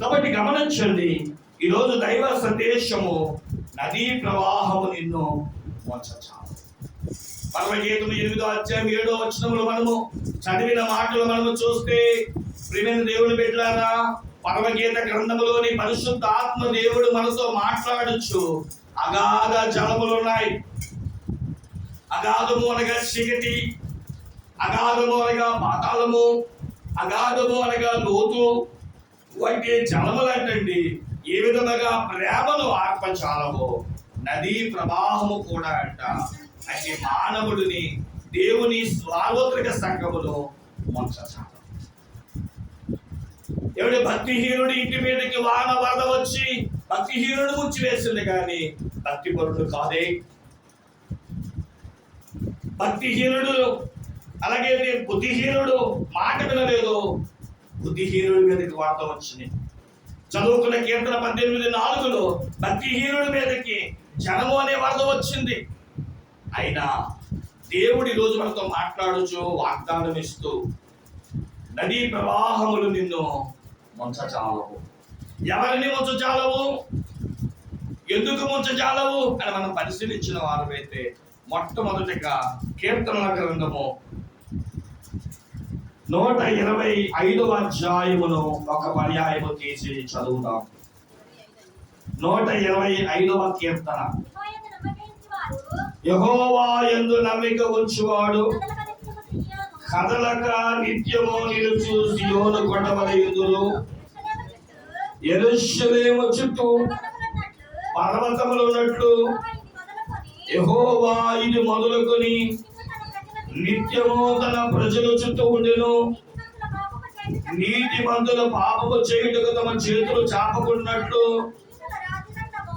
కాబట్టి గమనించండి ఈరోజు దైవ సందేశము నదీ ప్రవాహము నిన్ను మోచచాలు. ఎనిమిదో అధ్యాయం ఏడో వచనములు మనము చదివిన మాటలు మనము చూస్తే ప్రేమైన దేవుని బిడ్డారా పర్వగీత గ్రంథములోని పరిశుద్ధ ఆత్మ దేవుడు మనతో మాట్లాడచ్చు అగాధ జలములు ఉన్నాయి. అగాధము అనగా చీకటి అగాధము అనగా పాతాళము అగాధము అనగా లోతు వంటి జలములంటండి. ఏ విధముగా ప్రేమను ఆర్పచాలము నదీ ప్రవాహము కూడా అంట. అంటే మానవుడిని దేవుని సార్వత్రిక సంఘములో మొంచాలి ఎవడి భక్తిహీనుడి ఇంటి మీదకి వాన వరద వచ్చి భక్తిహీనుడు ఉచ్చి వేసింది కానీ భక్తిపరుడు కాదే. భక్తిహీనుడు అలాగే బుద్ధిహీనుడు మాట వినలేదు బుద్ధిహీనుడి మీదకి వార్త వచ్చింది. చదువుకున్న కీర్తన పద్దెనిమిది నాలుగులో భక్తిహీనుడి మీదకి జనము అనే వరద వచ్చింది. అయినా దేవుడి రోజు మనతో మాట్లాడుచు వాగ్దానం ఇస్తూ నదీ ప్రవాహములు నిన్ను ముంచచాలవు ఎవరిని ముంచచాలవు ఎందుకు ముంచచాలవు అని మనం పరిశీలించిన వారమైతే మొట్టమొదటిగా కీర్తనల గ్రంథము నూట ఇరవై ఐదవ అధ్యాయమును ఒక పర్యాయము తీసి చదువుతాం నూట ఇరవై ఐదవ కీర్తన. యహోవా యందు నమ్మిక ఉంచువాడు. కదలక నిత్యము నిలుచు సియోను కొండవల ఎదురు ఎరుషలేము చుట్టూ పర్వతములు ఉన్నట్లు యహోవా ఇది మొదలుకొని నిత్యము తన ప్రజల చుట్టూ ఉండెను. నీతి మంతుల పాపపు చేయుటకు తమ చేతులు చాపకున్నట్లు.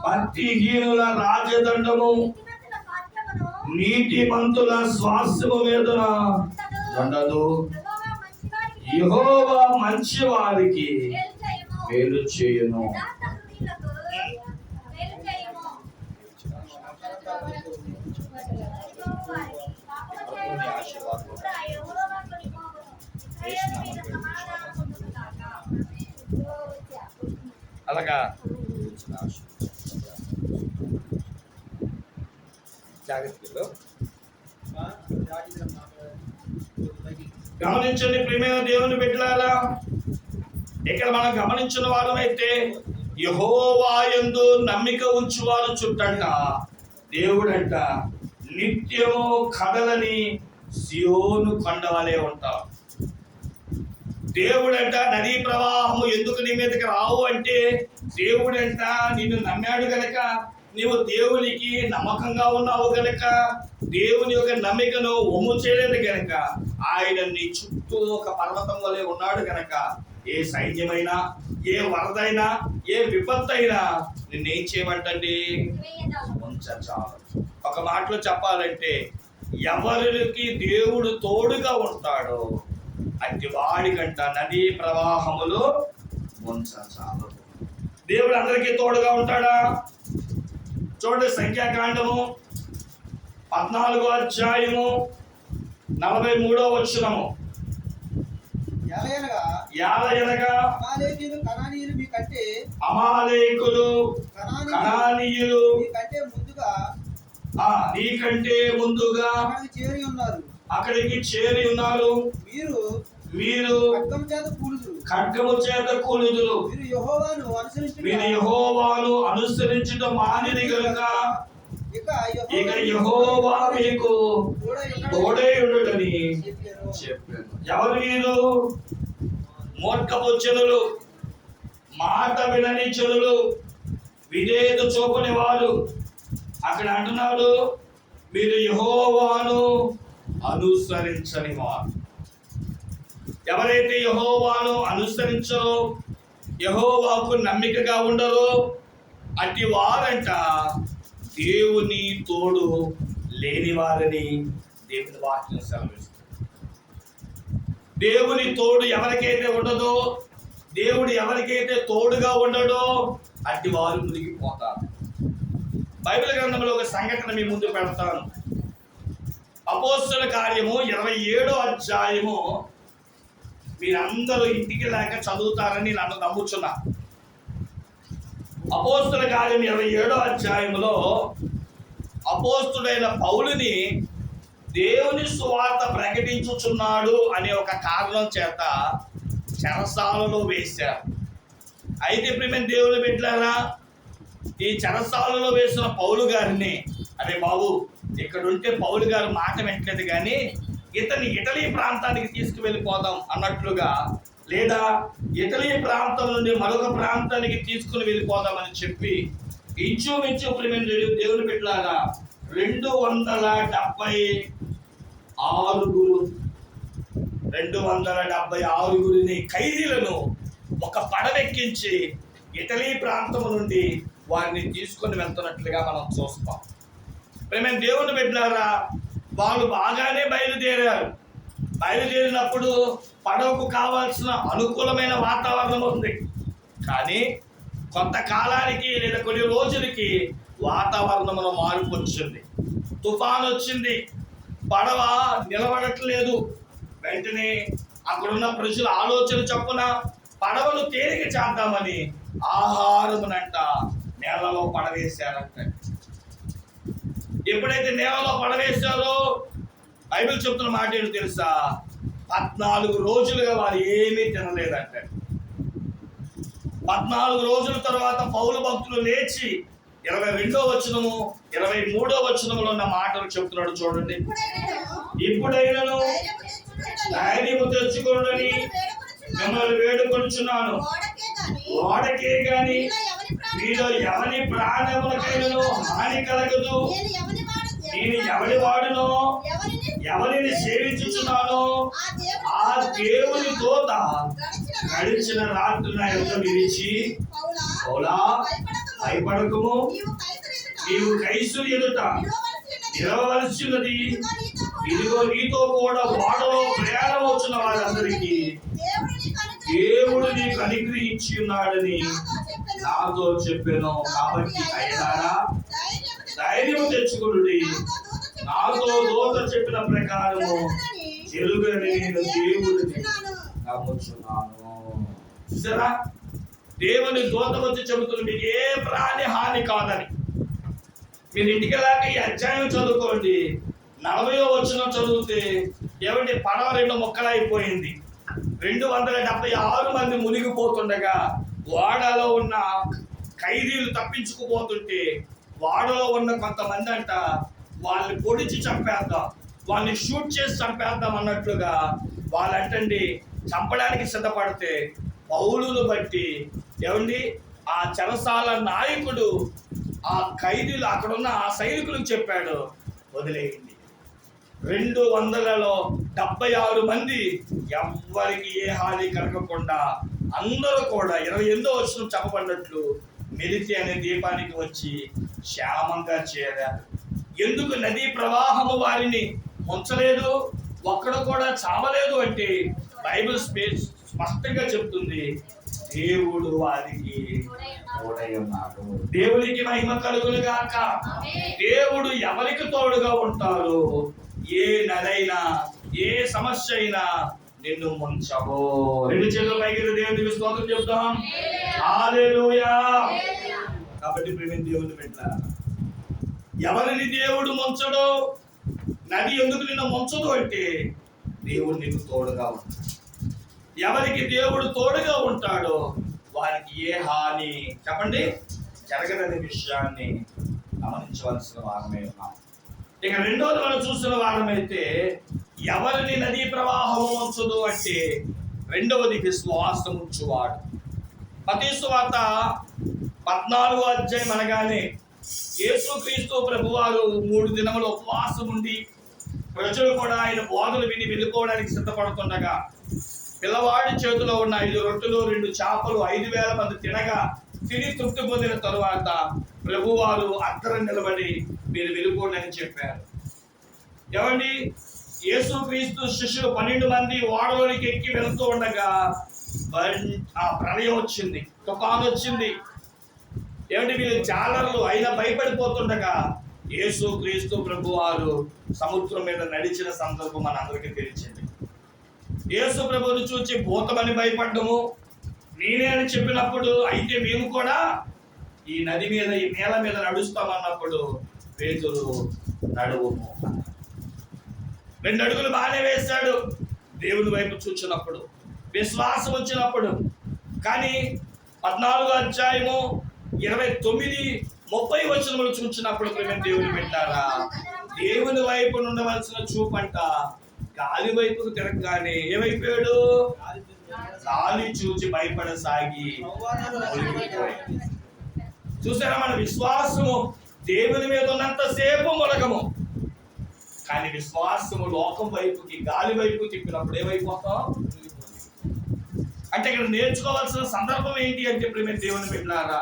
భక్తిహీనుల రాజదండము నీతి మంతుల స్వాస్థ్యము వేదన. దండదు. యహోవా మంచి వారికి మేలు చేయను. అలాగా. జాగ్రత్తలో. గమనించండి ప్రియమైన దేవుని బిడ్డలారా. ఇక్కడ మనం గమనించిన వారమైతే యహోవాయందు నమ్మిక ఉంచువారు చుట్టంట. దేవుడంట నిత్యము కదలని సియోను కొండవలే ఉంటాం దేవుడంట నదీ ప్రవాహము ఎందుకు నీ మీదకి రావు? అంటే దేవుడంట నిన్ను నమ్మాడు గనక నీవు దేవునికి నమ్మకంగా ఉన్నావు గనక దేవుని యొక్క నమ్మికను ఒమ్ము చేయలేదు గనక ఆయన నీ చుట్టూ ఒక పర్వతం వలె ఉన్నాడు గనక ఏ సైన్యమైనా ఏ వరదైనా ఏ విపత్తు అయినా నిన్నేం చేయమంటండి? ఉంచాలి ఒక మాటలో చెప్పాలంటే ఎవరికి దేవుడు తోడుగా ఉంటాడో అట్టి వాడికంట నదీ ప్రవాహములు ఉంచాలి దేవుడు అందరికీ తోడుగా ఉంటాడా? చూడండి సంఖ్యాకాండము పద్నాలుగో అధ్యాయము నలభై మూడో వచ్చినము అమాలేకులు కణానీయులు ఆ నీకంటే ముందుగా చేరి ఉన్నారు. అక్కడికి చేరి ఉన్నారు. మీరు మీరు ఖడ్గం చేత కూలుదురు. ఖడ్గము చేత మీరు యెహోవాను అనుసరించి మీరు యహోవాను అనుసరించడం మానిది గనుక ఇక యహోవా మీకు తోడే ఉండుడని. చెప్పాను ఎవరు వీరు? మూర్ఖపు చెలులు మాట వినని చెలులు విధేయత చూపని వారు. అక్కడ అంటున్నాడు మీరు యహోవాను అనుసరించని వారు. ఎవరైతే యహోవాను అనుసరించరో యహోవాకు నమ్మికగా ఉండరో అట్టి వారంట దేవుని తోడు లేని వారిని దేవుని వాక్యం సెలవిస్తుంది. దేవుని తోడు ఎవరికైతే ఉండదో దేవుడు ఎవరికైతే తోడుగా ఉండడో అట్టి వారు మునిగిపోతారు. బైబిల్ గ్రంథంలో ఒక సంఘటన మీ ముందు పెడతాను. అపోస్తుల కార్యము ఇరవై ఏడో అధ్యాయము. మీరందరూ ఇంటికి లేక చదువుతారని నన్ను నమ్ముచున్నా. అపోస్తుల కార్యం ఇరవై ఏడో అధ్యాయంలో అపోస్తుడైన పౌలుని దేవుని సువార్త ప్రకటించుచున్నాడు అనే ఒక కారణం చేత చెరసాలలో వేశారు. అయితే ఇప్పుడు మేము దేవుని పెట్టారా ఈ చెరసాలలో వేసిన పౌలు గారిని అరే బాబు ఇక్కడ ఉంటే పౌలు గారు మాట వింటలేదు కానీ ఇతని ఇటలీ ప్రాంతానికి తీసుకువెళ్ళిపోదాం అన్నట్లుగా లేదా ఇటలీ ప్రాంతం నుండి మరొక ప్రాంతానికి తీసుకుని వెళ్ళిపోదామని చెప్పి ఇంచుమించు ప్రేమ దేవుని పెట్టలాగా రెండు వందల డెబ్బై ఆరుగురు రెండు వందల డెబ్బై ఆరుగురిని ఖైదీలను ఒక పడవెక్కించి ఇటలీ ప్రాంతం నుండి వారిని తీసుకొని వెళ్తున్నట్లుగా మనం చూస్తాం. మేము దేవుని పెట్టినారా వాళ్ళు బాగానే బయలుదేరారు. బయలుదేరినప్పుడు పడవకు కావాల్సిన అనుకూలమైన వాతావరణం ఉంది. కానీ కొంతకాలానికి లేదా కొన్ని రోజులకి వాతావరణంలో మార్పు వచ్చింది. తుఫాన్ వచ్చింది. పడవ నిలబడట్లేదు. వెంటనే అక్కడున్న ప్రజల ఆలోచన చొప్పున పడవను తేలిక చేద్దామని ఆహారమునంట నేలలో పడవేశారంట. ఎప్పుడైతే నేలలో పడవేశారో బైబిల్ చెప్తున్న మాట ఏంటో తెలుసా? పద్నాలుగు రోజులుగా వారు ఏమీ తినలేదంట. పద్నాలుగు రోజుల తర్వాత పౌలు భక్తులు లేచి ఇరవై రెండో వచనము ఇరవై మూడో వచనములో ఉన్న మాటలు చెప్తున్నాడు చూడండి. ఇప్పుడైనను ధైర్యము తెచ్చుకోండి మిమ్మల్ని వేడుకొనుచున్నాను. ఓడకే గాని మీలో ఎవరి ప్రాణములకైనను హాని కలగదు. నేను ఎవరి వాడునో? ఎవరిని? సేవించుచున్నానో? ఆ దేవుని దోత గడిచిన రాత్రి నా యొక్క నిలిచి పౌలా భయపడకము. నీవు కైసులు ఎదుట. నిలవలసినది ఇదిగో నీతో కూడా. వాడలో ప్రయాణం వచ్చిన వారందరికీ దేవుడు నీకు అనుగ్రహించి ఉన్నాడని నాతో చెప్పాను కాబట్టి అయినారా? ధైర్యం తెచ్చుకుని నాతో దోత చెప్పిన ప్రకారము చెరుగని నేను దేవుడిని నమ్ముచున్నాను. చూసారా? దేవుని దోత వచ్చి చెబుతుంది మీకు ఏ ప్రాణి హాని కాదని. మీరు ఇంటికి వెళ్ళాక ఈ అధ్యాయం చదువుకోండి. నలభయో వచ్చిన చదివితే ఏమంటే పడవ రెండు మొక్కలైపోయింది. రెండు వందల డెబ్బై ఆరు మంది మునిగిపోతుండగా గోడలో ఉన్న ఖైదీలు తప్పించుకుపోతుంటే వాడలో ఉన్న కొంతమంది అంట వాళ్ళని పొడిచి చంపేద్దాం వాళ్ళని షూట్ చేసి చంపేద్దాం అన్నట్లుగా వాళ్ళంటండి చంపడానికి సిద్ధపడితే పౌలును బట్టి ఏమండి? ఆ చెరసాల నాయకుడు ఆ ఖైదీలు అక్కడున్న ఆ సైనికులకు చెప్పాడు వదిలేయండి. రెండు వందలలో డెబ్బై ఆరు మంది ఎవ్వరికి ఏ హాని కలగకుండా అందరూ కూడా ఇరవై ఎనిమిదో వచ్చిన చెప్పబడినట్లు మెలితి అనే దీపానికి వచ్చి క్షేమంగా చేరారు. ఎందుకు నదీ ప్రవాహము వారిని ముంచలేదు? ఒక్కడు కూడా చావలేదు అంటే బైబిల్ స్పేస్ స్పష్టంగా చెప్తుంది దేవుడు వారికి తోడై ఉన్నాడు. దేవునికి మహిమ కలుగును గాక. దేవుడు ఎవరికి తోడుగా ఉంటారు ఏ నదైనా ఏ సమస్య అయినా నిన్ను ముంచవు. రెండు చేతుల పైకి దేవునికి స్తోత్రం చెప్తాం. హల్లెలూయా. కాబట్టి ప్రేమ దేవుని పెట్ట ఎవరిని దేవుడు ముంచడు? నది ఎందుకు నిన్ను ముంచదు అంటే దేవుడు నీకు తోడుగా ఉంటాడు. ఎవరికి దేవుడు తోడుగా ఉంటాడో వారికి ఏ హాని చెప్పండి జరగదనే విషయాన్ని గమనించవలసిన వారమే ఉన్నాం. ఇక రెండోది మనం చూసిన వారమైతే ఎవరిని నదీ ప్రవాహం ఉంచదు అంటే రెండవది విశ్వాసం ఉంచువాడు మతీసువార్త పద్నాలుగో అధ్యాయం అనగానే యేసుక్రీస్తు ప్రభువారు మూడు దినములు ఉపవాసం ఉండి ప్రజలు కూడా ఆయన బోధలు విని వెళ్ళిపోవడానికి సిద్ధపడుతుండగా పిల్లవాడి చేతిలో ఉన్న ఐదు రొట్టెలు రెండు చేపలు ఐదు వేల మంది తినగా తిని తృప్తి పొందిన తరువాత ప్రభువారు అద్దరం నిలబడి మీరు వెళ్ళిపోండి అని చెప్పారు. ఏమండి? యేసుక్రీస్తు శిష్యులు పన్నెండు మంది ఓడలోనికి ఎక్కి వెళ్తూ ఉండగా ఆ ప్రళయం వచ్చింది తుఫాను వచ్చింది. ఏమంటే వీళ్ళు జాలర్లు అయినా భయపడిపోతుండగా యేసు క్రీస్తు ప్రభు వారు సముద్రం మీద నడిచిన సందర్భం మన అందరికీ తెలిసింది. యేసు ప్రభుని చూచి భూతమని భయపడ్డము. నేనే అని చెప్పినప్పుడు అయితే మేము కూడా ఈ నది మీద ఈ నేల మీద నడుస్తామన్నప్పుడు పేతులు నడువు రెండు అడుగులు బాగానే వేశాడు. దేవుని వైపు చూచినప్పుడు విశ్వాసం వచ్చినప్పుడు. కానీ పద్నాలుగో అధ్యాయము ఇరవై తొమ్మిది ముప్పై వచనములు చూచినప్పుడు ప్రేమ దేవుని పెట్టారా దేవుని వైపు ఉండవలసిన చూపంట గాలి వైపుకు తిరగగానే ఏమైపోయాడు? గాలి చూచి భయపడసాగి చూసారా మన విశ్వాసము? దేవుని మీద ఉన్నంత సేపు మొలకము కానీ విశ్వాసము లోకం వైపుకి గాలి వైపు తిప్పినప్పుడు ఏమైపోతాం? అంటే ఇక్కడ నేర్చుకోవాల్సిన సందర్భం ఏంటి అని చెప్పి మేము దేవుని పెట్టినారా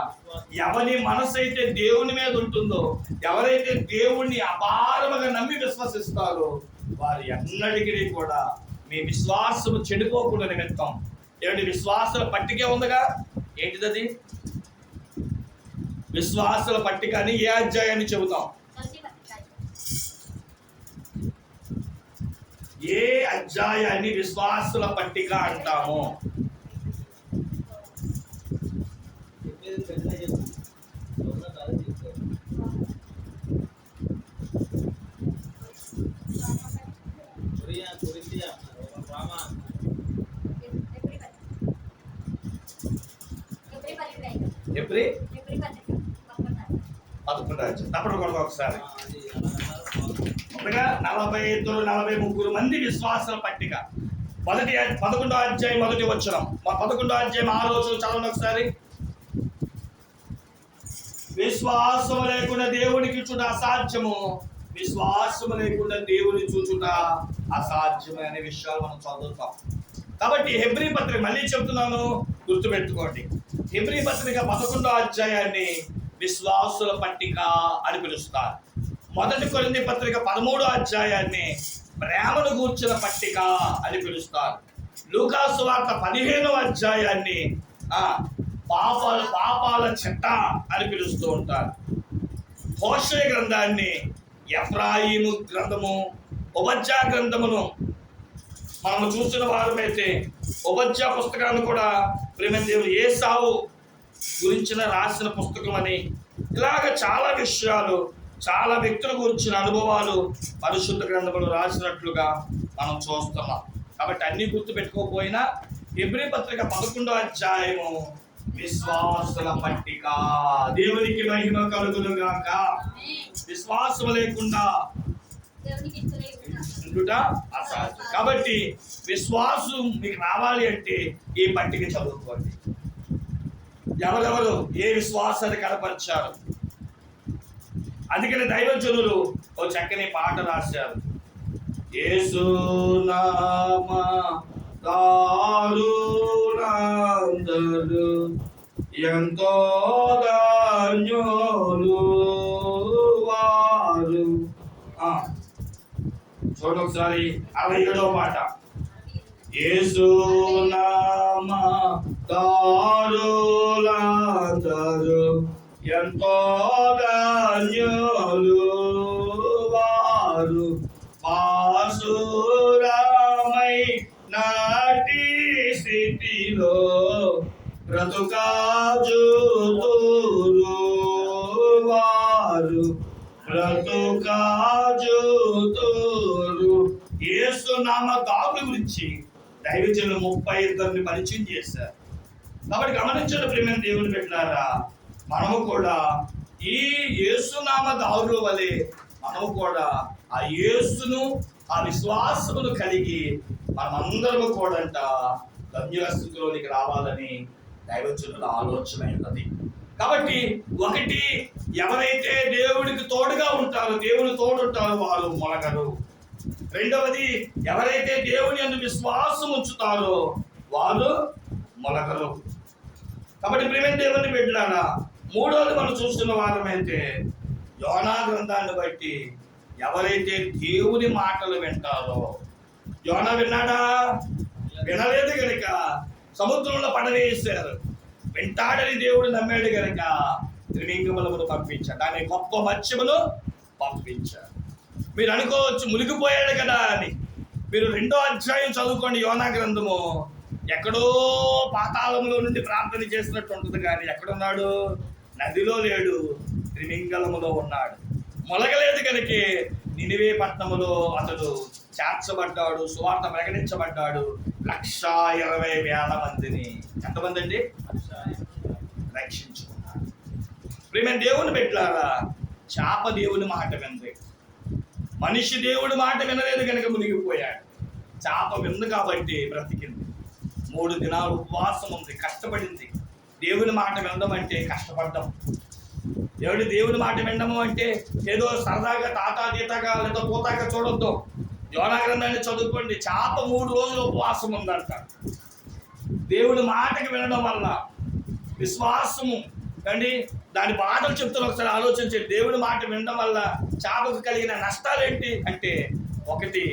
ఎవరి మనసు అయితే దేవుని మీద ఉంటుందో ఎవరైతే దేవుణ్ణి అపారముగా నమ్మి విశ్వసిస్తారో వారు ఎన్నటికీ కూడా మీ విశ్వాసము చెడిపోకుండా నిమిత్తం. ఏమిటి? విశ్వాసం పట్టికే ఉందిగా? ఏంటిదది? విశ్వాసుల పట్టిక అని ఏ అధ్యాయాన్ని చెబుతాం? ఏ అధ్యాయాన్ని విశ్వాసుల పట్టిక అంటాము? ఎప్పుడు పదకొండు అధ్యాయం. తప్పడు కొడక ఒకసారి. అది నలభై ఇద్దరు నలభై ముగ్గురు మంది విశ్వాసుల పట్టిక. మొదటి పదకొండో అధ్యాయం మొదటి వచ్చిన పదకొండో అధ్యాయం ఆ రోజు చదవండి ఒకసారి. విశ్వాసం లేకుండా దేవునికి చూడ అసాధ్యము. విశ్వాసం లేకుండా దేవుని చూచుట అసాధ్యమే అనే విషయాలు మనం చదువుతాం. కాబట్టి హెబ్రి పత్రిక మళ్ళీ చెప్తున్నాను గుర్తుపెట్టుకోండి. హెబ్రి పత్రిక పదకొండో అధ్యాయాన్ని విశ్వాసుల పట్టిక అని పిలుస్తారు. మొదటి కొరింది పత్రిక పదమూడో అధ్యాయాన్ని ప్రేమను గూర్చిన పట్టిక అని పిలుస్తారు. లూకాసు వార్త పదిహేనో అధ్యాయాన్ని పాపాల పాపాల చెట్ట అని పిలుస్తూ ఉంటారు. హోషే గ్రంథాన్ని ఎఫ్రాయిము గ్రంథము ఉపజ్యా గ్రంథమును మనము చూసిన వారమైతే ఉపజ్యా పుస్తకాన్ని కూడా ప్రేమదేవుడు ఏ సావు గురించిన రాసిన పుస్తకం అని ఇలాగ చాలా విషయాలు చాలా వ్యక్తుల గురించిన అనుభవాలు పరిశుద్ధ గ్రంథములు రాసినట్లుగా మనం చూస్తున్నాం. కాబట్టి అన్ని గుర్తు పెట్టుకోకపోయినా ఎబ్రి పత్రిక పదకొండో అధ్యాయము విశ్వాసుల పట్టిక. దేవునికి మహిమ కలుగును గాక విశ్వాసం లేకుండా. అసాధ్యం. కాబట్టి విశ్వాసం మీకు రావాలి అంటే ఈ పట్టిక చదువుకోండి. ఎవరెవరు ఏ విశ్వాసాన్ని కనపరిచారు? అందుకని దైవజనులు ఓ చక్కని పాట రాశారు. యేసునామ దారుణాందరు ఎంతో ధన్యోలు వారు. ఆ, చూడండి ఒకసారి అరవై ఏడో పాట. యేసునామ దారులాందరు ఎంతో ధన్యులు వారు. పాసురామై నాటి స్థితిలో బ్రతుకాజుతురు వారు. బ్రతుకాజుతురు యేసునామ దాగుల గురించి దైవజనులు ముప్పై ఇద్దరిని పరిచయం చేశారు. కాబట్టి గమనించడం ప్రేమ దేవుని పెట్టినారా మనము కూడా ఈ యేసునామ దారుల వలె మనము కూడా ఆ యేసును ఆ విశ్వాసమును కలిగి మనమందరము కూడంట గమ్య స్థితిలోనికి రావాలని దైవజనుల ఆలోచన ఉన్నది. కాబట్టి ఒకటి ఎవరైతే దేవుడికి తోడుగా ఉంటారో దేవుని తోడుంటారో వారు మొలగరు రెండవది ఎవరైతే దేవుని అందు విశ్వాసం ఉంచుతారో వారు మొలకలు కాబట్టి ప్రేమ దేవుని పెట్టినారా మూడోది మనం చూస్తున్న వారమైతే యోనా గ్రంథాన్ని బట్టి ఎవరైతే దేవుని మాటలు వింటారో యోనా విన్నాడా? వినలేదు గనుక సముద్రంలో పడవేశారు. వింటాడని దేవుడు నమ్మాడు గనుక త్రిలింగములను పంపించాడు. దాని గొప్ప మత్స్యమును పంపించాడు. మీరు అనుకోవచ్చు మునిగిపోయాడు కదా అని. మీరు రెండో అధ్యాయం చదువుకోండి యోనా గ్రంథము. ఎక్కడో పాతాళంలో నుండి ప్రార్థన చేసినట్టు ఉంటుంది కానీ ఎక్కడున్నాడు? నదిలో లేడు త్రిమింగళములో ఉన్నాడు. మొలగలేదు కనుక నినివే పట్టణములో అతడు చేర్చబడ్డాడు సువార్త ప్రకటించబడ్డాడు. లక్షా ఇరవై వేల మందిని. ఎంతమంది అండి? రక్షించుకున్నాడు. ప్రేమ దేవుని పెట్టారా చాప దేవుని మాట వింది మనిషి దేవుడి మాట వినలేదు కనుక మునిగిపోయాడు. చాప వింది కాబట్టి బ్రతికింది. మూడు దినాలు ఉపవాసం ఉంది కష్టపడింది. దేవుని మాట వినడం అంటే కష్టపడ్డం దేవుడి దేవుని మాట వినడము అంటే ఏదో సరదాగా తాతా తీతాగా లేదా పోతాగా చూడొద్దు. యోనా గ్రంథాన్ని చదువుకోండి. చాప మూడు రోజులు ఉపవాసం ఉందంట. దేవుడి మాటకి వినడం వల్ల విశ్వాసము అండి దాని బాధలు చెప్తున్న ఒకసారి ఆలోచించండి దేవుడి మాట వినడం వల్ల చాపకు కలిగిన నష్టాలు ఏంటి అంటే ఒకటి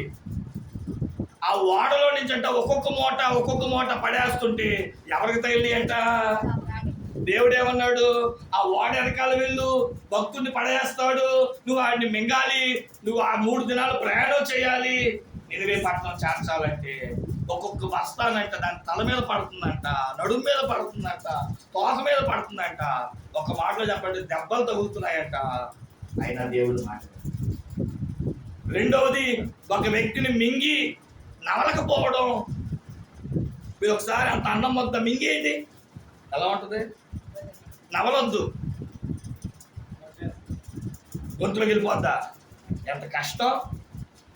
ఆ ఓడలో నుంచి అంట ఒక్కొక్క మూట ఒక్కొక్క మూట పడేస్తుంటే ఎవరికి తగిలి అంట దేవుడు ఏమన్నాడు ఆ ఓడ వెనకాల వెళ్ళు భక్తుడిని పడేస్తాడు నువ్వు వాడిని మింగాలి నువ్వు ఆ మూడు దినాలు ప్రయాణం చేయాలి. నినివే పట్టణం చేర్చాలంటే ఒక్కొక్క బస్తానంట దాని తల మీద పడుతుందంట నడుము మీద పడుతుందంట తోక మీద పడుతుందంట. ఒక మాటలో చెప్పండి దెబ్బలు తగులుతున్నాయంట. అయినా దేవుడు మాట రెండవది ఒక వ్యక్తిని మింగి నవలకపోవడం మీరు ఒకసారి అంత అన్నం మొత్తం మింగేయండి. ఎలా ఉంటుంది? నవలొద్దు గొంతులోకి వెళ్ళిపోద్దా? ఎంత కష్టం?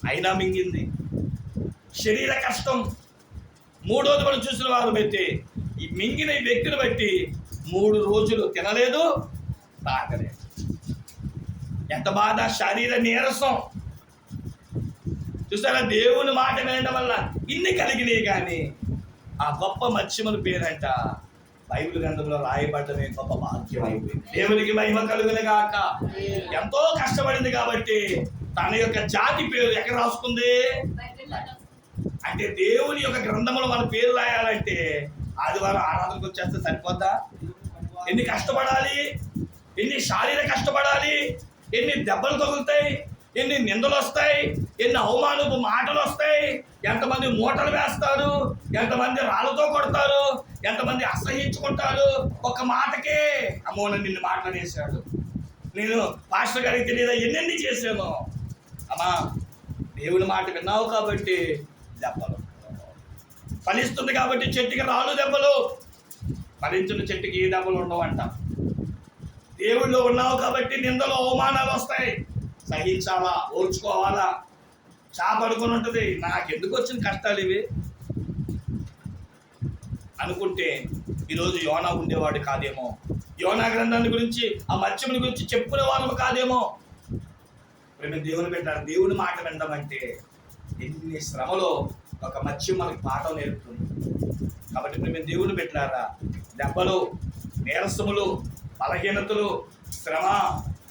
అయినా మింగింది. శరీర కష్టం. మూడోది మనం చూసిన వారు బట్టి ఈ మింగిన ఈ వ్యక్తిని బట్టి మూడు రోజులు తినలేదు తాగలేదు. ఎంత బాధ? శరీర నీరసం. చూసారా? దేవుని మాట వినడం వల్ల ఇన్ని కలిగినాయి కానీ ఆ గొప్ప మత్స్యముల పేరంట బైబిల్ గ్రంథంలో రాయబడ్డమే గొప్ప భాగ్యం అయిపోయింది దేవునికి మహిమ కలుగును గాక. ఎంతో కష్టపడింది కాబట్టి తన యొక్క జాతి పేరు ఎక్కడ రాసుకుంది? అంటే దేవుని యొక్క గ్రంథంలో మన పేరు రాయాలంటే ఆదివారం ఆరాధనకు వచ్చేస్తే సరిపోద్దా? ఎన్ని కష్టపడాలి? ఎన్ని శారీర కష్టపడాలి? ఎన్ని దెబ్బలు తగులుతాయి? ఎన్ని నిందలు వస్తాయి? ఎన్ని అవమానపు మాటలు వస్తాయి? ఎంతమంది మూటలు వేస్తారు? ఎంతమంది రాళ్ళతో కొడతారు? ఎంతమంది అసహించుకుంటారు? ఒక మాటకే. అమ్మో నిన్ను మాట్లాడేశాడు. నేను పాస్టర్ గారికి తెలియదా? ఎన్నెన్ని చేశాను అమ్మా దేవుని మాట విన్నావు కాబట్టి దెబ్బలు. ఫలిస్తుంది కాబట్టి చెట్టుకి రాళ్ళు దెబ్బలు. ఫలించిన చెట్టుకి ఏ దెబ్బలు ఉండవంట. దేవుళ్ళు ఉన్నావు కాబట్టి నిందలు అవమానాలు వస్తాయి. సహించాలా? ఓర్చుకోవాలా? చాపడుకుని ఉంటుంది. నాకెందుకు వచ్చిన కష్టాలు ఇవి? అనుకుంటే ఈరోజు యోనా ఉండేవాడు కాదేమో? యోనా గ్రంథాన్ని గురించి ఆ మత్స్యముని గురించి చెప్పుకునే వాళ్ళము కాదేమో? మేము దేవుని పెట్టారు దేవుని మాట వినడం ఎన్ని శ్రమలో ఒక మత్స్యం మనకి పాఠం నేర్పుతుంది. కాబట్టి మేము దేవుని పెట్టారా దెబ్బలు నీరసములు బలహీనతలు శ్రమ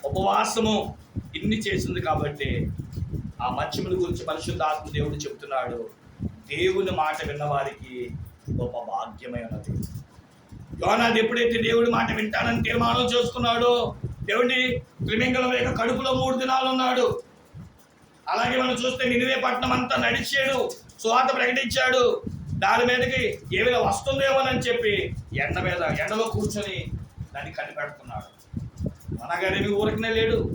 ఉపవాసము ఇన్ని చేసింది కాబట్టి ఆ మత్స్యముని గురించి పరిశుద్ధాత్మ దేవుడు చెప్తున్నాడు. దేవుని మాట విన్నవారికి గొప్ప భాగ్యమై ఉన్నది యోనాది ఎప్పుడైతే దేవుడి మాట వింటానని తీర్మానం చేసుకున్నాడో దేవుడి త్రిమింగళం యొక్క కడుపులో మూడు దినాలు ఉన్నాడు. అలాగే మనం చూస్తే నినివే పట్టణం అంతా నడిచాడు సువార్త ప్రకటించాడు. దాని మీదకి ఏమైనా వస్తుందేమోనని చెప్పి ఎండ మీద ఎండలో కూర్చొని దాన్ని కనిపెడుతున్నాడు. మనగారేమి ఊరకనే లేడు.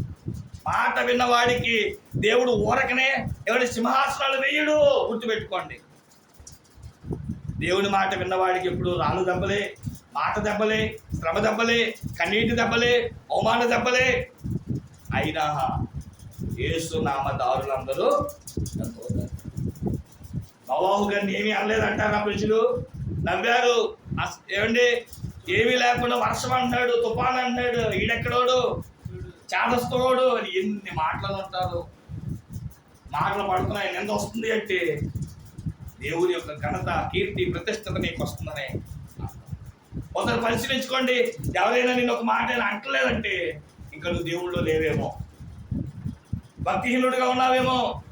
మాట విన్నవాడికి దేవుడు ఊరకనే ఎవరి సింహాసనాలు వేయడు. గుర్తుపెట్టుకోండి. దేవుని మాట విన్నవాడికి ఎప్పుడు రాళ్ళు దెబ్బలే మాట దెబ్బలే శ్రమ దెబ్బలే కన్నీటి దెబ్బలే అవమాన దెబ్బలే. అయినా యేసు నామదారులందరూ నవాహు గారిని ఏమీ అనలేదంటారు నా పురుషులు నవ్వారు. అస్- ఏమండి? ఏమీ లేకుండా వర్షం అంటాడు తుఫాన్ అంటాడు ఈడెక్కడోడు? చేదస్తోడు అని ఎన్ని మాటలు అంటారు? మాటలు పడుతున్నాయి ఎంత వస్తుంది అంటే దేవుని యొక్క ఘనత కీర్తి ప్రతిష్టత నీకు వస్తుందని ఒకసారి పరిశీలించుకోండి ఎవరైనా నేను ఒక మాట అంటలేదంటే ఇంకా నువ్వు దేవుళ్ళు లేవేమో. భక్తిహీనుడిగా ఉన్నావేమో.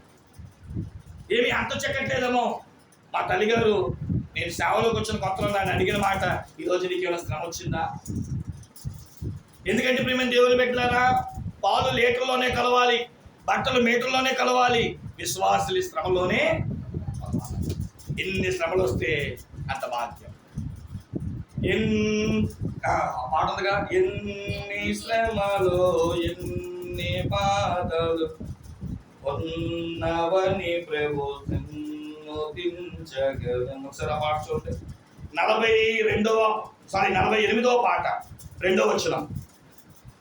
ఏమి అంత చెక్కట్లేదేమో. మా తల్లిగారు నేను సేవలోకి వచ్చిన కొత్తలో నన్ను అడిగిన మాట ఈరోజు నీకు ఏమైనా శ్రమ వచ్చిందా? ఎందుకంటే ప్రేమ దేవుని పెట్టారా పాలు లీటర్లోనే కలవాలి బట్టలు మీటర్లోనే కలవాలి విశ్వాసులు శ్రమలోనే ఎన్ని శ్రమలు వస్తే అంత బాధ్యం. ఎన్ పాట ఉందిగా ఎన్ని శ్రమలు ఎన్ని బాధలు ఉన్నవని ప్రభు సన్నోదించగలం ఒకసారి ఆ పాట చూడండి. నలభై రెండవ సారీ నలభై ఎనిమిదవ పాట రెండవ వచ్చినాం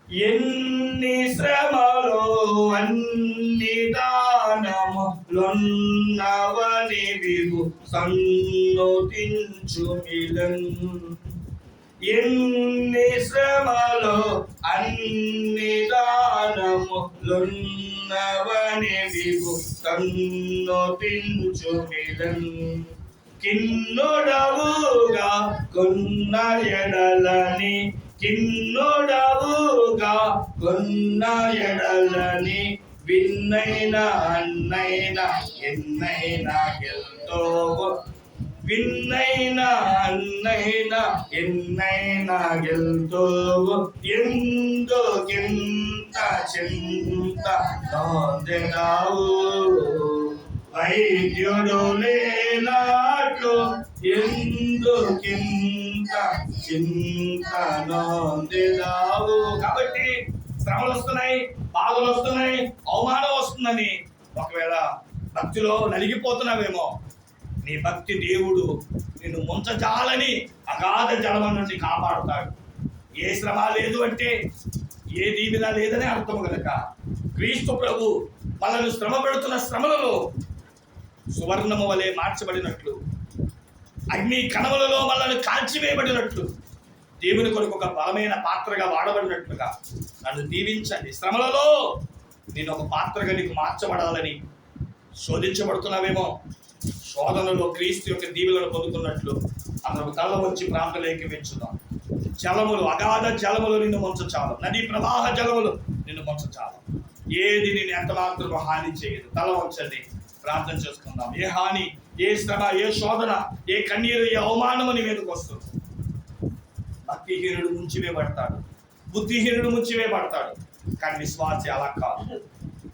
ఎన్ని శ్రమలు అన్ని దానములున్నవని విభు సన్నోతించు మిలన్ ఎన్ని శ్రమలు అన్ని దానములున్నవని విభు సన్నోతించు మిలన్ కిన్నుడవుగా కొన్న ఎడలని కిన్నుడవుగా కొన్న ఎడలని విన్నైన అన్నైన ఎన్నైన ఎంతో. విన్నైన అన్నైన ఎన్నైన ఎన్నైనా ఎందో ఎందుకింత చింత నొందెదావు వైద్యుడు లేనాట్లు ఎందుకింత చింత నొందెదావు కాబట్టి శ్రమలు వస్తున్నాయి బాధలు వస్తున్నాయి అవమానం వస్తుందని ఒకవేళ భక్తిలో నలిగిపోతున్నావేమో నీ భక్తి దేవుడు నిన్ను ముంచజాలని అగాధ జలమ నుండి కాపాడుతాడు. ఏ శ్రమ లేదు అంటే ఏ దీవెన లేదని అర్థం కనుక క్రీస్తు ప్రభు మనల్ని శ్రమ పెడుతున్న శ్రమలలో సువర్ణము వలె మార్చబడినట్లు అగ్ని కణములలో మనల్ని కాల్చివేయబడినట్లు దేవుని కొరకు ఒక బలమైన పాత్రగా వాడబడినట్లుగా నన్ను దీవించండి. శ్రమలలో నేను ఒక పాత్రగా నీకు మార్చబడాలని శోధించబడుతున్నావేమో? శోధనలో క్రీస్తు యొక్క దీవులను పొందుతున్నట్లు అందరూ తల వచ్చి ప్రాంతంలోకి పెంచుదాం జలములు అగాధ జలములు నిన్ను ముంచచాలు నది ప్రవాహ జలములు నిన్ను ముంచచాలు ఏది నేను ఎంత మాత్రం హాని చేయదు. తల వంచండి. ప్రార్థన చేసుకుందాం. ఏ హాని? ఏ శ్రమ ఏ శోధన ఏ కన్నీరు ఏ అవమానము నీ మీదకి వస్తుంది. భక్తిహీనుడు ముంచివేయబడతాడు. బుద్ధిహీనుడు ముంచివేయబడతాడు. కానీ విశ్వాసి అలా కాదు.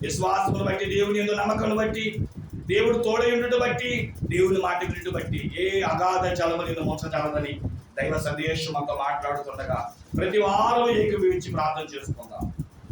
విశ్వాసమును బట్టి దేవుని ఎందు నమ్మకం బట్టి దేవుడు తోడయుండు బట్టి దేవుని మాట బట్టి ఏ అగాధ జలము నిన్ను మోసజాలదని దైవ సందేశం అంతా మాట్లాడుతుండగా ప్రతి వారం ఏకీభవించి ప్రార్థన చేసుకుందాం.